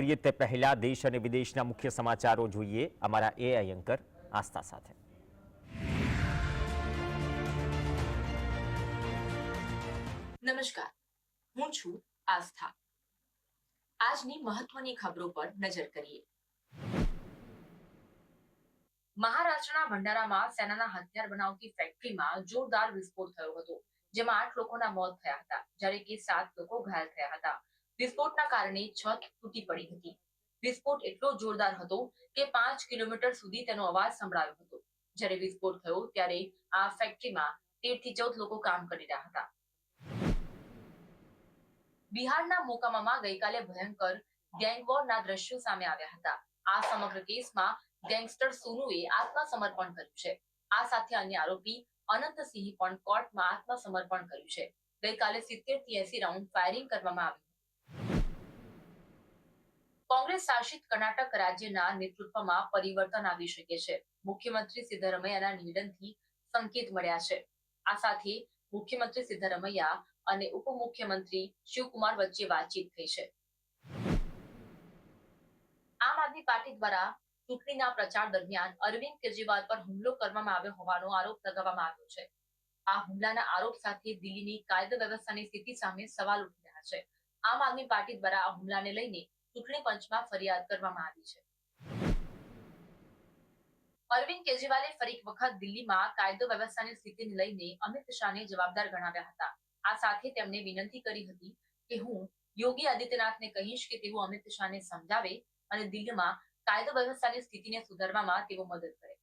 કરીએ તે પહેલા દેશ અને વિદેશના મુખ્ય સમાચારો જોઈએ. અમારા એઆઈ એન્કર આસ્થા સાથે. નમસ્કાર. હું છું આસ્થા. આજની મહત્વની ખબરો પર નજર કરીએ. મહારાષ્ટ્રના ભંડારામાં સેનાના હથિયાર બનાવતી ફેક્ટરીમાં જોરદાર વિસ્ફોટ થયો હતો, જેમાં આઠ લોકોના મોત થયા હતા, જ્યારે કે સાત લોકો ઘાયલ થયા હતા. વિસ્ફોટના કારણે છત તૂટી પડી હતી. વિસ્ફોટ એટલો જોરદાર હતો કે પાંચ કિલોમીટર સુધી તેનો અવાજ સંભળાયો હતો. જ્યારે વિસ્ફોટ થયો ત્યારે આ ફેક્ટરીમાં તેરથી ચૌદ લોકો કામ કરી રહ્યા હતા. બિહારના મોકામામાં ગઈકાલે ભયંકર ગેંગવોરના દ્રશ્યો સામે આવ્યા હતા. આ સમગ્ર કેસમાં ગેંગસ્ટર સોનુએ આત્મસમર્પણ કર્યું છે. આ સાથે અન્ય આરોપી અનંતસિંહ પણ કોર્ટમાં આત્મસમર્પણ કર્યું છે. ગઈકાલે સિત્તેરથી એસી રાઉન્ડ ફાયરિંગ કરવામાં આવ્યું શાસિત કર્ણાટક રાજ્યના નેતૃત્વમાં પરિવર્તન આવી શકે છે. મુખ્યમંત્રી સિદ્ધરમૈયાના નિવેદનથી સંકેત મળ્યા છે. આ સાથે મુખ્યમંત્રી સિદ્ધરમૈયા અને ઉપમુખ્યમંત્રી શિવકુમાર વચ્ચે વાતચીત થઈ છે. આમ આદમી પાર્ટી દ્વારા ચૂંટણીના પ્રચાર દરમિયાન અરવિંદ કેજરીવાલ પર હુમલો કરવામાં આવ્યો હોવાનો આરોપ લગાવવામાં આવ્યો છે. આ હુમલાના આરોપ સાથે દિલ્હીની કાયદા વ્યવસ્થાની સ્થિતિ સામે સવાલ ઉઠી રહ્યા છે. આમ આદમી પાર્ટી દ્વારા આ હુમલાને લઈને ચૂંટણી પંચમાં ફરિયાદ કરવામાં આવી છે. અરવિંદ કેજરીવાલે ફરી એક વખત દિલ્હીમાં કાયદો વ્યવસ્થાની સ્થિતિને લઈને અમિત શાહને જવાબદાર ગણાવ્યા હતા. આ સાથે તેમણે વિનંતી કરી હતી કે હું યોગી આદિત્યનાથને કહીશ કે તેઓ અમિત શાહને સમજાવે અને દિલ્હીમાં કાયદો વ્યવસ્થાની સ્થિતિને સુધારવામાં તેઓ મદદ કરે.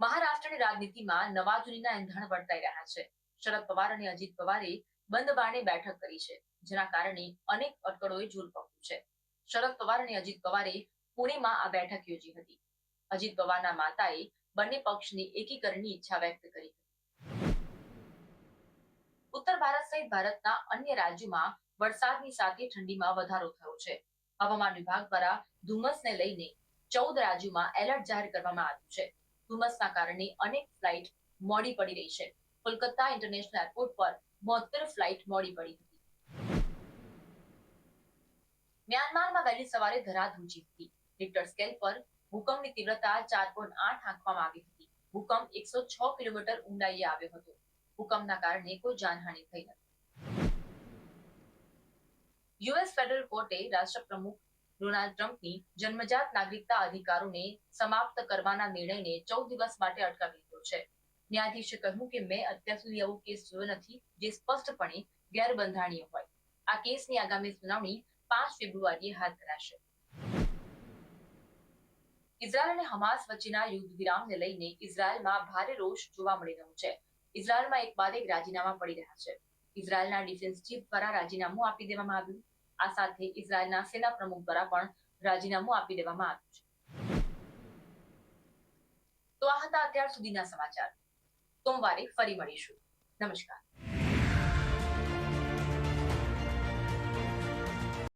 મહારાષ્ટ્રની રાજનીતિમાં નવા જૂનીના એંધાણ વર્તાઈ રહ્યા છે. શરદ પવાર અને અજીત પવારે બંધ બારણે બેઠક કરી છે, જેના કારણે અનેક અટકળોએ ઝૂલ પકડ્યું છે. શરદ પવાર અને અજીત પવારે પુણેમાં આ બેઠક યોજી હતી. અજીત પવારના માતાએ બંને પક્ષની એકીકરણની ઈચ્છા વ્યક્ત કરી ઉત્તર ભારત સહિત ભારતના અન્ય રાજ્યોમાં વરસાદની સાથે ઠંડીમાં વધારો થયો છે. હવામાન વિભાગ દ્વારા ધુમ્મસને લઈને ચૌદ રાજ્યોમાં એલર્ટ જાહેર કરવામાં આવ્યું છે. ધુમ્મસના કારણે અનેક ફ્લાઇટ મોડી પડી રહી છે. કોલકાતા ઇન્ટરનેશનલ એરપોર્ટ પર બોતેર ફ્લાઇટ મોડી પડી હતી. મ્યાનમારમાં વહેલી સવારે ધરાધૂજી હતી. રિક્ટર સ્કેલ પર ભૂકંપની તીવ્રતા ચાર પોઈન્ટ આઠ આંકવામાં આવી હતી. ભૂકંપ એકસો છ કિલોમીટર ઊંડાઈએ આવ્યો હતો. ભૂકંપના કારણે કોઈ જાનહાનિ થઈ નથી. યુએસ ફેડરલ કોર્ટે રાષ્ટ્રપ્રમુખ ડોનાલ્ડ ટ્રમ્પની જન્મજાત નાગરિકતા અધિકારોને સમાપ્ત કરવાના નિર્ણયને ચૌદ દિવસ માટે અટકાવી દીધો છે. ન્યાયાધીશે કહ્યું કે મેં અત્યાર સુધી આવો કેસ જોયો નથી, જે સ્પષ્ટપણે ગેરબંધારણીય હોય. આ કેસની આગામી સુનાવણી પાંચ ફેબ્રુઆરીએ હાથ ધરાશે. ઇઝરાયલ અને હમાસ વચ્ચેના યુદ્ધ વિરામને લઈને ઇઝરાયલમાં ભારે રોષ જોવા મળી રહ્યો છે. ઇઝરાયલમાં એક બાદ એક રાજીનામા પડી રહ્યા છે. ઇઝરાયલના ડિફેન્સ ચીફ દ્વારા રાજીનામું આપી દેવામાં આવ્યું. આ સાથે ઇઝરાયલના સેના પ્રમુખ દ્વારા પણ રાજીનામું આપી દેવામાં આવ્યું છે. તો આ હતા અત્યાર સુધીના સમાચાર. સોમવારે ફરી મળીશું. નમસ્કાર.